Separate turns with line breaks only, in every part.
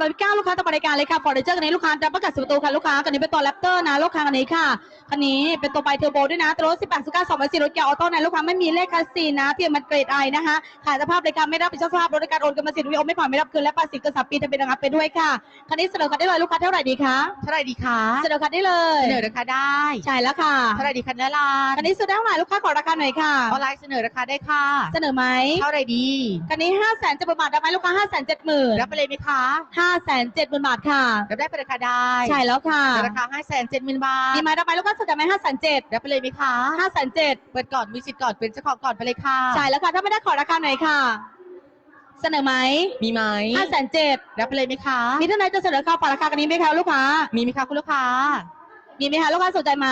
บาร์บีก้าลูกค้าต่อไปรายการเลยค่ะฟอร์ดเจอร์คันนี้ลูกค้าจะประกาศสิบประตูค่ะลูกค้าคันนี้เป็นตัวแรปเตอร์นะลูกค้าคันนี้ค่ะคันนี้เป็นตัวไบเทอร์โบด้วยนะตัวรถ18สุก้า2 4รถเกียร์ออโต้นะลูกค้าไม่มีเลขคัสซีนะเพียงมันเกรดไอนะคะขายสภาพรายการไม่รับผิดชอบสภาพรถในการโอนกรรมสิทธิ์วิโอไม่ผ่านไม่รับคืนและภาษีเกินสามปีทะเบียนระงับไปด้วยค่ะคันนี้เสนอคันได้เลยลูกค้าเท่าไหร่ดีคะ
เท่าไหร่ดีคะ
เสนอคันได้เลย
เสนอราคาได้
ใช่แล้วค่ะ
เท่าไหร่ดีคะเนื้อลาน
คันนี้ซื้อได้เท่าไหร่ลูกค้าขอราคาหน่อยค่ะ
ออนไลน์เสนอราคาได้ค่ะ
เสนอไหม
เท่าไหร่ดี
คันนี้ห้าแสนจะประมาทได้ไหมลูกค้าห้าแสนเจ็ดหมื่น
รับไปเลยไหมคะ
ห้าแสนเจ็ดหมื่นบาทค่ะ
รับได้เป็นราคาได้
ใช่แล้วค่ะ
ในราคา5 7 0 0 0 0บาท
มีไหมได้ไหมลูกค้าสนใจไหมห้าแสนเจ็ด
รับไปเลยไหมคะ
ห้าแสนเจ็ด
เปิดก่อนมีสิทธิ์ก่อนเป็นเจ้าของก่อนไปเลยค่ะ
ใช่แล้วค่ะ ถ้าไม่ได้ขอราคาหน่อยค่ะ เสนอไหม
มีไหม
ห้าแสนเจ็ด
รับไปเลยไหมคะ
มีท่านไหนจะเสนอค่าฝากราคากันนี้ไหมคะลูกค้า
มีไหมคะคุณลูกค้า
มีไหมคะลูกค้าสนใจไหม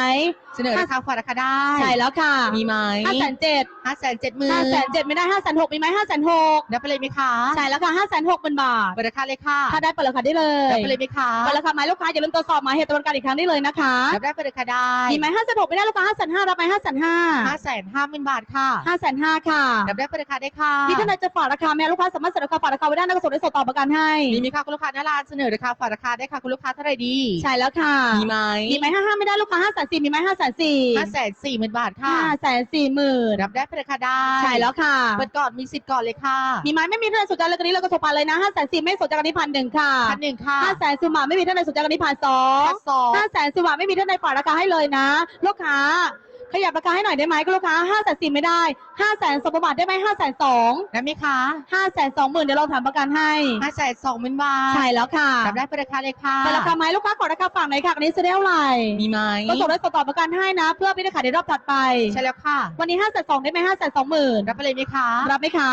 เสนอราคาฝากราคาได้
ใช่แล้วค่ะ
มีไหม
ห้าแสนเจ็ด
ห้าแสนเจ็ดหมื่น
ห้าแสนเจ็ดไม่ได้ห้าแสนหกมีไหมห้าแสนหก
รับไปเลยไหมคะ
ใช่แล้วค่ะห้าแสนหกเป็นบาท
เปิดราคาเลยค่ะ
ถ้าได้เปิดราคาได้เลย
รับไปเลยไหมคะ
เปิดราคาไหมลูกค้าอย่าลืมตรวจสอบหมายเหตุตะวันการอีกครั้งได้เลยนะคะ
รับได้เปิดราคาได้
มีไหมห้าแสนหกไม่ได้ลูกค้าห้าแสนห้ารับไหมห้าแสนห้า
ห้าแสนห้าหมื่นบาทค่ะ
ห้าแสนห้าค่ะ
รับได้เปิดราคาได้ค่ะ
มีท่านใดจะฝากราคาไหมลูกค้าสามารถเสนอราคาฝากราคาไว้ได้นะกระทรวงได้ส่งต่อประกันให้
มีไหมคะคุณลูกค้าหน้าร้านเสนอราคาฝากราคาได้ค่ะคุณลูกค้าเท่าไหร่ดี
ใช่แล้วค่ะ
มีไหม
มีไหมห้าห้าไม่ได้ลูกค้าห้าแสนสี่มีไหมห้าแสนสี่
ห้าแสนสี่หมื่นบาทค่ะ
ห้าแสนสี่หมื่น
รับได้เป็นราคาได้
ใช่แล้วค่ะ
เปิดก่อนมีสิทธิ์ก่อนเลยค่ะ
มีไหมไม่มีท่านใดสนใจเลยกันนี้เราก็ส่งไปเลยนะห้าแสนสี่ไม่สนใจกันนี้พันหนึ่งค่ะ
พันหนึ่งค่ะ
ห้าแสนสิบบาทไม่มีท่านใดสนใจกันนี้พันสอง
พันสอง
ห้าแสนสิบบาทไม่มีท่านใดฝากราคาให้เลยนะ ลูกค้า ขยับราคาให้หน่อยได้ไหมก็ลูกค้าห้าแสนสี่ไม่ได้ห้าแสนสองบาทได้ไหมห้าแสนสอง
ได้ไหมคะ
ห้าแสนสองหมื่นเดี๋ยวเราถามประกันให้
ห้าแสนสองหมื่นบาท
ใช่แล้วค่ะ
รับได้เป็นราคาเลยค่ะ
แต่ราคาไหมลูกค้าขอราคาฝากหน่อยค่ะอันนี้ซื้อได้เท่าไหร่
มีไหม
ก็ส่งได้ส่งต่อประกันให้นะ เพื่อไม่ได้ขายในรอบถัดไป
ใช่แล้วค่ะ
วันนี้ห้าแสนสองได้ไหมห้าแสนสองหมื่น
รับไปเลยไหมคะ
รับไหมคะ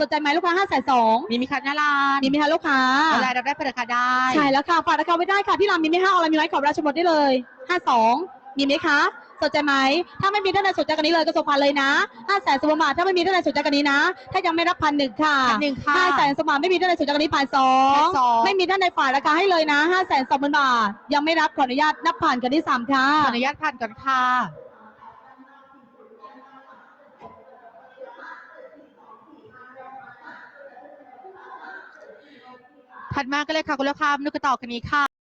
สนใจไหมลูกค้าห้าแสนสอง
มีไหมคะหน้าร้าน
มีไหมคะลูกค้า
ออนไลน์รับได้เป็นราคาได้
ใช่แล้วค่ะฝากราคาไว้ได้ค่ะที่ร้านมีไหมห้าออนไลน์มีไหมขอบราชบดได้เลยห้าสองมีไหมคะ สนใจไหมถ้าไม่มีท่านใดสนใจกันนี้เลยก็ส่งผ่านเลยนะห้าแสนสมบาทถ้าไม่มีท่านใดสนใจกันนี้นะ ถ้ายังไม่รับพันหนึ่งค่ะ
พันหนึ่งค่ะ
ห้าแสนสมบาทไม่มีท่านใดสนใจกันนี้ผ่านสอง
พันสอง
ไม่มีท่านใดฝากราคาให้เลยนะห้าแสนสองหมื่นบาทยังไม่รับขออนุญาตนับผ่านกันที่สามค่ะ
ขออนุญาตผ่านก่อนค่ะถัดมากันเลยค่ะคุณลูกค้ามาดูกันต่อกันนี้ค่ะ